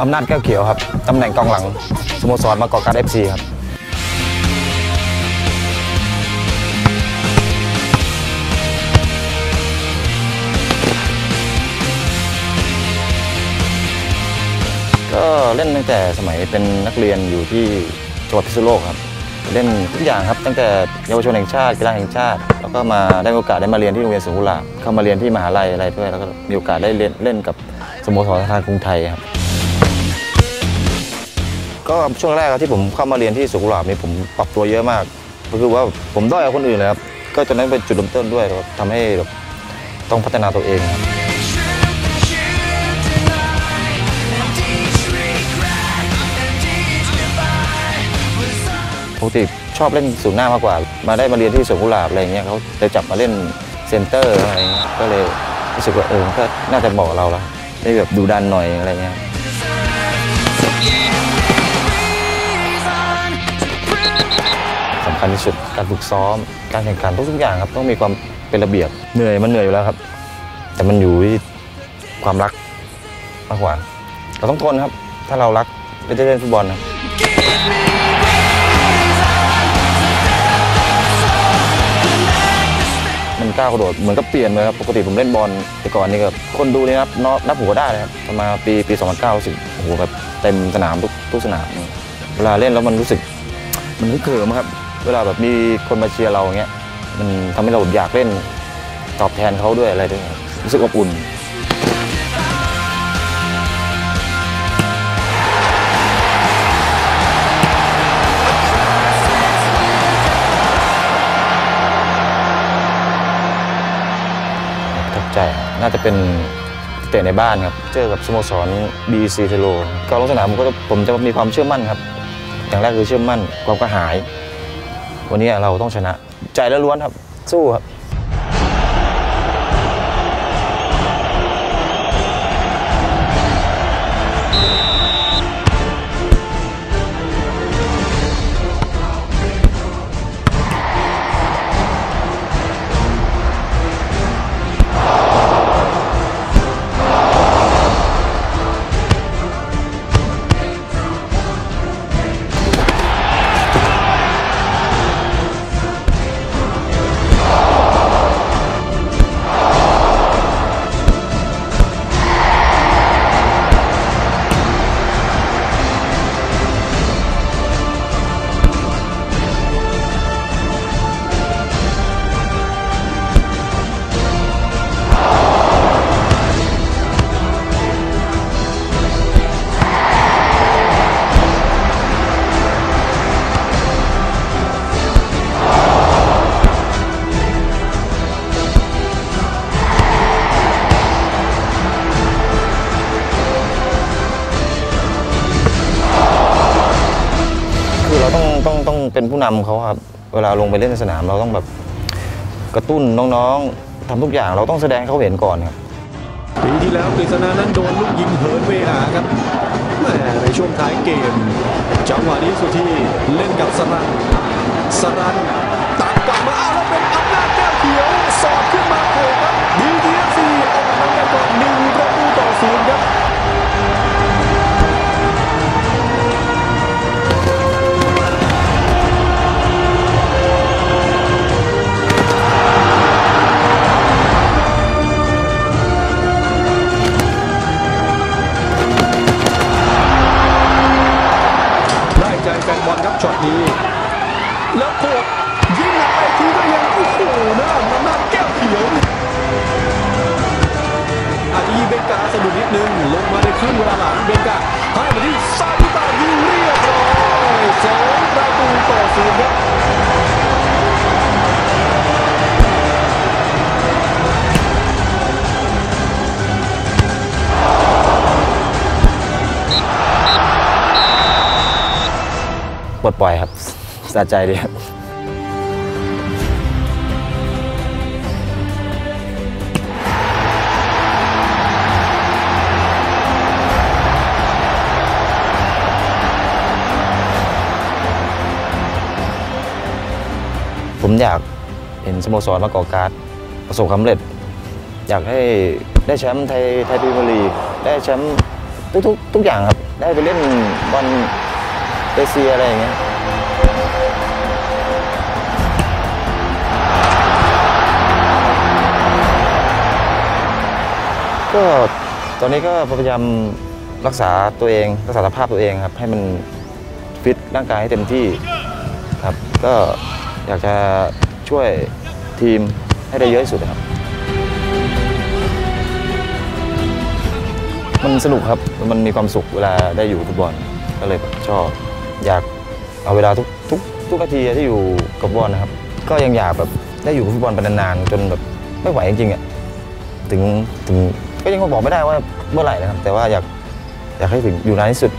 อำนาจแก้วเขียวครับตำแหน่งกองหลังสโมสรมากอกการเอฟซีครับก็เล่นตั้งแต่สมัยเป็นนักเรียนอยู่ที่จังหวัดพิษณุโลกครับ เล่นทุกอย่างครับ ตั้งแต่เยาวชนแห่งชาติกีฬาแห่งชาติ แล้วก็มาได้โอกาสได้มาเรียนที่โรงเรียนสุขุลาเข้ามาเรียนที่มหาลัยอะไรด้วยแล้วก็มีโอกาสได้เล่นเล่นกับสโมสรธนาคารกรุงไทยครับ ก็ช่วงแรกครับที่ผมเข้ามาเรียนที่สุขุลาภนี่ผมปรับตัวเยอะมาก ก็คือว่าผมด้อยกว่าคนอื่นเลยครับ ก็จนนั้นเป็นจุดเริ่มต้นด้วยครับทำให้แบบต้องพัฒนาตัวเองครับปกติชอบเล่นศูนย์หน้ามากกว่า มาได้มาเรียนที่สวนกุหลาบอะไรเงี้ยเขาจะจับมาเล่นเซนเตอร์อะไรเงี้ยก็เลยรู้สึกว่าเออก็น่าจะเหมาะเราแล้วได้แบบดูดันหน่อยอะไรเงี้ย คัญที่สุด การฝึกซ้อม การแข่งขันทุกๆอย่างครับ ต้องมีความเป็นระเบียบ เหนื่อยมันเหนื่อยอยู่แล้วครับ แต่มันอยู่ที่ความรักมากกว่า เราต้องทนครับ ถ้าเรารักไม่ได้เล่นฟุตบอลนะมันก้าวกระโดดเหมือนกับเปลี่ยนเลยครับ ปกติผมเล่นบอลแต่ก่อนนี่ก็คนดูนี่นับนับนับหัวได้เลยครับประมาปีปี 2009รู้สึกโอ้โหแบบเต็มสนามทุกทุกสนาม เวลาเล่นแล้วมันรู้สึก มันฮึกเหิมครับ เวลาแบบมีคนมาเชียร์เราอย่างเงี้ยมันทำให้เราอยากเล่นตอบแทนเขาด้วยอะไรด้วยรู้สึกอบอุ่นประทับใจน่าจะเป็นเตะในบ้านครับเจอกับสโมสร BC เทโลก่อนลงสนามผมก็ผมจะมีความเชื่อมั่นครับ อย่างแรกคือเชื่อมั่นความกระหาย วันนี้เราต้องชนะ ใจแล้วล้วนครับ สู้ครับ เป็นผู้นำเขาครับเวลาลงไปเล่นในสนามเราต้องแบบกระตุ้นน้องๆทำทุกอย่างเราต้องแสดงเขาเห็นก่อนครับปีที่แล้วกฤษณานั้นโดนลูกยิงเหินเวหาครับแม่ในช่วงท้ายเกม จังหวะนี้สุดที่เล่นกับสรันสรัน ช็อตนี้ แล้วโคกยิงหนักไปทีก็ยังโอ้โหนะมันาแก้วเขียวอาจจะยิงเบงกาสะดุดนิดนึง ลงมาในครึ่งเวลาหลังเบงกาให้มาที่ซาบิตายิงเรียบร้อยสองประตูต่อศูนย์ครับ ปลดปล่อยครับสะใจดีครับผมอยากเห็นสโมสรมากอกการดประสบความสำเร็จ อยากให้ได้แชมป์ไทยไทยพรีเมียร์ลีกได้แชมป์ทุกทุกทุกอย่างครับ ได้ไปเล่นบอล เอเชียอะไรอย่างเงี้ยก็ตอนนี้ก็พยายามรักษาตัวเอง รักษาสภาพตัวเองครับ ให้มันฟิตร่างกายให้เต็มที่ครับ ก็อยากจะช่วยทีมให้ได้เยอะที่สุดครับ มันสนุกครับ มันมีความสุขเวลาได้อยู่ฟุตบอล ก็เลยชอบ อยากเอาเวลาทุกทุกทุกนาทีที่อยู่กับบอลนะครับ ก็ยังอยากแบบได้อยู่กับฟุตบอลไปนานๆจนแบบไม่ไหวจริงๆอะถึงถึงก็ยังบอกไม่ได้ว่าเมื่อไหร่นะครับ แต่ว่าอยากอยากให้ถึงอยู่นานที่สุด